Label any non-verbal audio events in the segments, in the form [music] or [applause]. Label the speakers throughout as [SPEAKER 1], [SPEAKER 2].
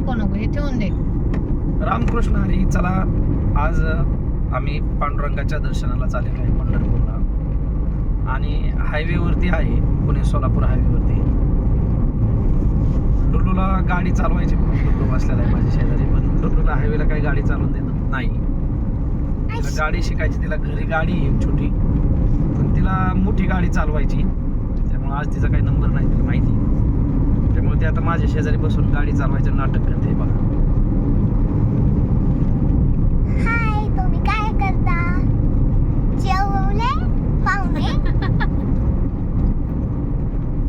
[SPEAKER 1] नको नको हे ठेवून दे.
[SPEAKER 2] रामकृष्ण हरी चला. आज आम्ही पांडुरंगाच्या दर्शनाला चाललेलो आहे पंढरपूरला. आणि हायवेवरती आहे पुणे सोलापूर हायवेवरती डुल्लूला गाडी चालवायची डुल्लू बसलेला आहे माझ्या शेजारी पण डुल्लूला हायवेला काही गाडी चालवून देत नाही. तिला गाडी शिकायची तिला घरी गाडी आहे एक छोटी. पण तिला मोठी गाडी चालवायची. त्यामुळे आज तिचा काही नंबर नाही तिला माहिती त्यामुळे ती आता माझ्या शेजारी बसून गाडी चालवायचं नाटक करते बघा.
[SPEAKER 3] हाय तुम्ही काय करता? जेवले? पाहुणे?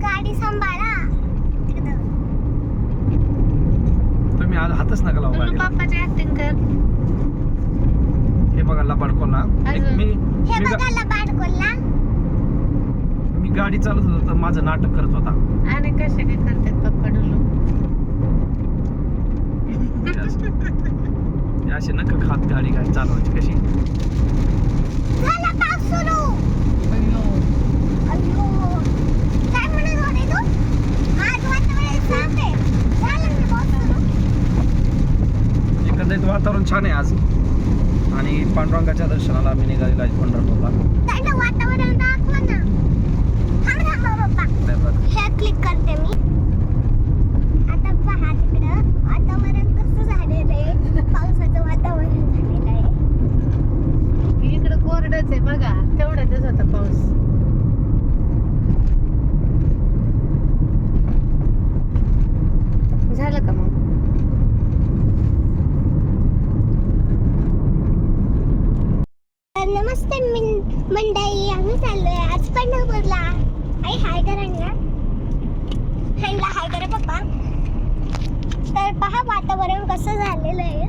[SPEAKER 3] गाडी सांभाळा. तिकडं.
[SPEAKER 2] तुम्ही आज हातच नका लावू
[SPEAKER 1] डुल्लू
[SPEAKER 2] गाडीला.
[SPEAKER 1] पप्पाची ऍक्टिंग कर.
[SPEAKER 2] हे बघा लबाड
[SPEAKER 1] अजून?
[SPEAKER 2] मी
[SPEAKER 3] हे
[SPEAKER 2] गा-
[SPEAKER 3] बघा
[SPEAKER 2] गाडी चालत होतो तर माझं नाटक करत होता.
[SPEAKER 1] आणि कसे काय करतात पप्पा
[SPEAKER 2] हे असं- नका खात गाडी गाडी चालवायची कशी?
[SPEAKER 3] झाला पाऊस सुरू?
[SPEAKER 1] अय्यो.
[SPEAKER 3] अय्यो. काय म्हणत होते तू? आज वातावरण साफ आहे. झालं ना पाऊस सुरू?
[SPEAKER 2] एकंदरीत वातावरण छान आहे आज. आणि पांडुरंगाच्या दर्शनाला आम्ही निघालेलो आहे पंढरपूरला.
[SPEAKER 3] त्यांना वातावरण करते मी. आता पहा तिकडं वातावरण कसं झालेलं आहे. पावसाचं वातावरण झालेलं आहे.
[SPEAKER 1] इकडं कोरडच आहे बघा तेवढ्यातच होता पाऊस. झालं का मग?
[SPEAKER 3] नमस्ते मंडळी आम्ही चाललोय आज पंढरपूरला. आई हाय करा ना ह्यांना हाय करा पप्पा. तर पहा वातावरण कसं झालेलं आहे.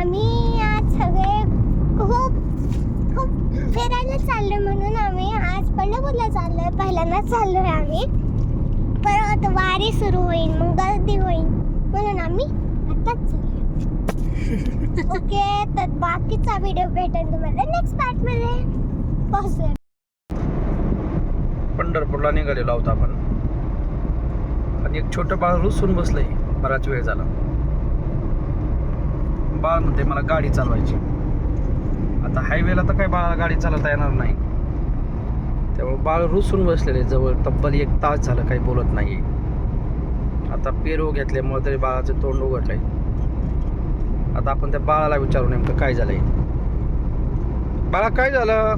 [SPEAKER 3] आम्ही आज सगळे खूप खूप फिरायला चाललोय म्हणून आम्ही आज पंढरपूरला चाललोय. पहिल्यांदाच चाललोय आम्ही. परत वारी सुरू होईल मग गर्दी होईल म्हणून आम्ही आताच चाललोय. [laughs] ओके तर बाकीचा व्हिडिओ भेटेल तुम्हाला नेक्स्ट पार्टमध्ये.
[SPEAKER 2] पंढरपूरला निघालेलो आहोत आपण. आणि एक छोटं बाळ रुसून बसलंय बराच वेळ झाला. बाळ म्हणते मला गाडी चालवायची. आता हायवेला तर काही बाळाला गाडी चालवता येणार नाही. त्यामुळे बाळ रुसून बसलेले जवळ तब्बल एक तास झालं काही बोलत नाही आता पेरू घेतल्यामुळे तरी बाळाचं तोंड उघडलंय. आता आपण त्या बाळाला विचारू नेमकं काय झालंय. बाळा काय झालं?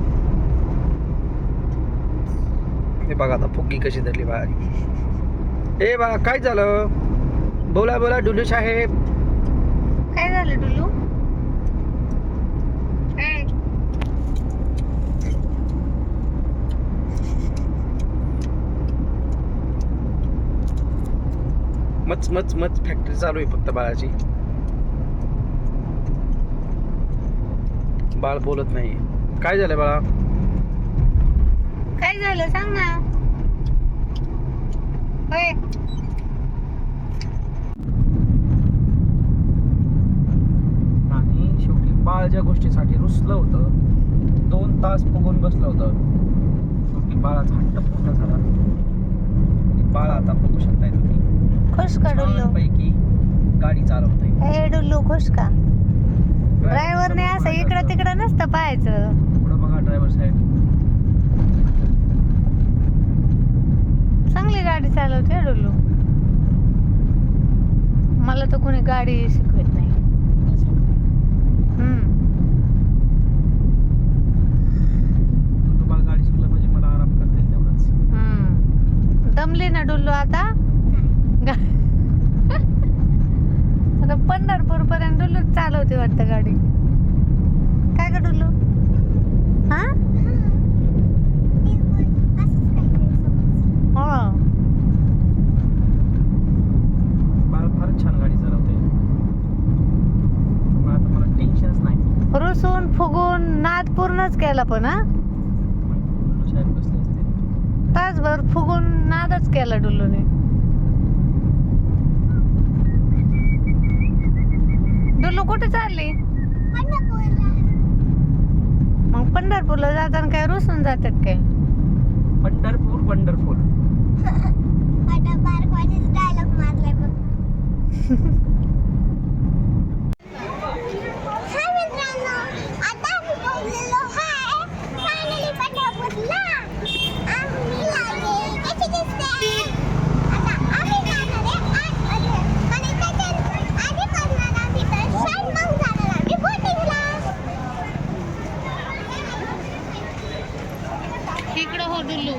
[SPEAKER 2] हे बघा आता फुगी कशी धरली बाळाची ए बाळा काय झालं? बोला बोला डुलू साहेब.
[SPEAKER 1] काय झालं डुलू?
[SPEAKER 2] मच मच मच फॅक्टरी चालू आहे फक्त बाळाची. बाळ बोलत नाही काय झालं बाळा?
[SPEAKER 1] काय झालं सांग ना. होय
[SPEAKER 2] आणि शेवटी बाळ ज्या गोष्टीसाठी रुसलं होतं. दोन तास फुगून बसलं होतं. शेवटी बाळाचा हट्ट पूर्ण झाला. बाळ आता बघू शकताय तुम्ही.
[SPEAKER 1] खुश का डुल्लू?
[SPEAKER 2] पैकी गाडी चालवतंय.
[SPEAKER 1] ए डुल्लू खुश का? ड्रायव्हरने असं इकडं तिकडं नसतं पाहायचं.
[SPEAKER 2] पुढं बघा ड्रायव्हर साहेब.
[SPEAKER 1] चांगली गाडी चालवते डुल्लू मला तर कोणी गाडी शिकवत नाही.
[SPEAKER 2] म्हणजे मला आराम करता येईल तेवढंच.
[SPEAKER 1] हम्म. दमली ना डुल्लू आता? [laughs] आता पंढरपूर पर्यंत डुल्लू चालवते वाटतं गाडी. काय ग डुल्लू हा हो
[SPEAKER 2] बाळ फारच छान गाडी चालवते त्यामुळे आता मला टेन्शनच नाही
[SPEAKER 1] रुसून फुगून नाद पूर्णच केला पण हा? तासभर फुगून नादच केला डुल्लूने. डुल्लू कुठे चालली? मग पंढरपूरला जाताना काय रुसून जातात काय?
[SPEAKER 2] पंढरपूर वंडरफुल [laughs]
[SPEAKER 3] डायलॉग मारलाय [laughs] बघ हाय मित्रांनो आता आम्ही पोहोचलेलो हाय फायनली पंढरपूरला आम्ही लागले कशी दिसते आता आम्ही जाणार आहे आतमध्ये आणि त्याच्या आधी करणार आम्ही दर्शन मग जाणार आम्ही बोटिंगला
[SPEAKER 1] इकडं हो डुल्लू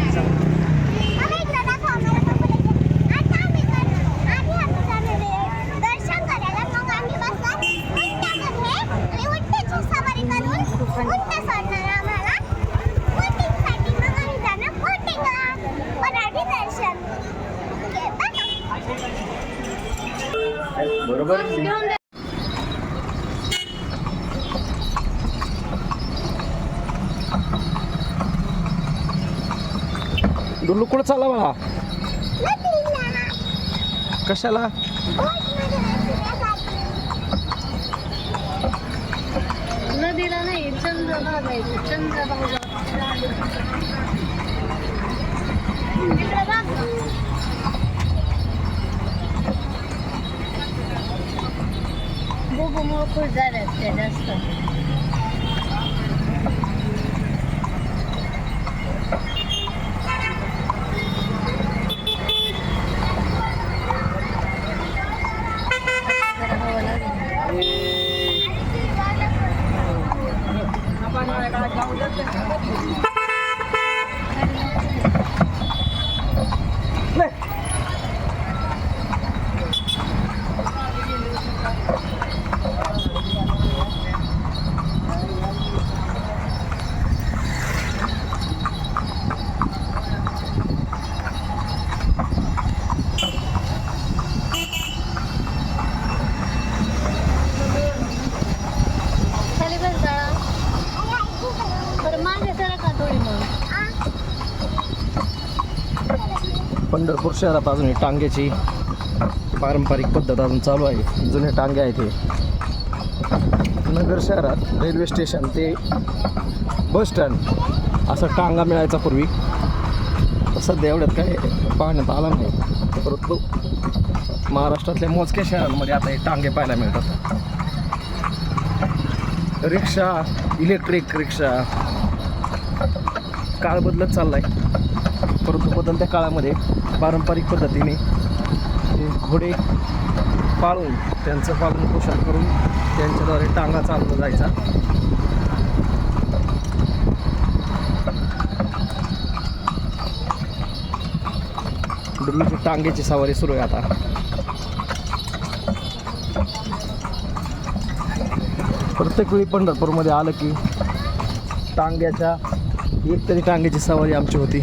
[SPEAKER 3] आम्ही इकडे दाखव आम्हाला बघू आता आम्ही करणार आधी आम्ही जाणार आहे दर्शन करायला मग आम्ही बसणार उंटामध्ये आणि उंटाची सवारी करून उंट सोडणार आम्हाला बोटिंगसाठी मग आम्ही जाणार बोटिंगला पण आधी दर्शन ओके बाय
[SPEAKER 2] बरोबर डुल्लू कुठं चालला
[SPEAKER 3] मला
[SPEAKER 2] कशाला?
[SPEAKER 1] नदीला नाही चंद्रभागा जायचं चंद्रभागा.
[SPEAKER 3] इकडे बघ
[SPEAKER 1] बघू जास्त.
[SPEAKER 2] पंढरपूर शहरात अजून टांग्याची पारंपरिक पद्धत अजून चालू आहे. जुने टांगे आहेत हे. नगर शहरात रेल्वे स्टेशन ते बस स्टँड असा टांगा मिळायचा पूर्वी. सध्या एवढ्यात काय पाहण्यात आला नाही. परंतु महाराष्ट्रातल्या मोजक्या शहरांमध्ये आता हे टांगे पाहायला मिळतात. रिक्षा इलेक्ट्रिक रिक्षा काळ बदलत चाललाय. परंतु बदलत्या काळामध्ये पारंपरिक पद्धतीने ते घोडे पाळून त्यांचं पालन पोषण करून त्यांच्याद्वारे टांगा चालवला जायचा. डुल्लूची टांगेची सवारी सुरू आहे आता. प्रत्येक वेळी पंढरपूरमध्ये आलं की टांग्याच्या एक तरी टांग्याची सवारी आमची होती.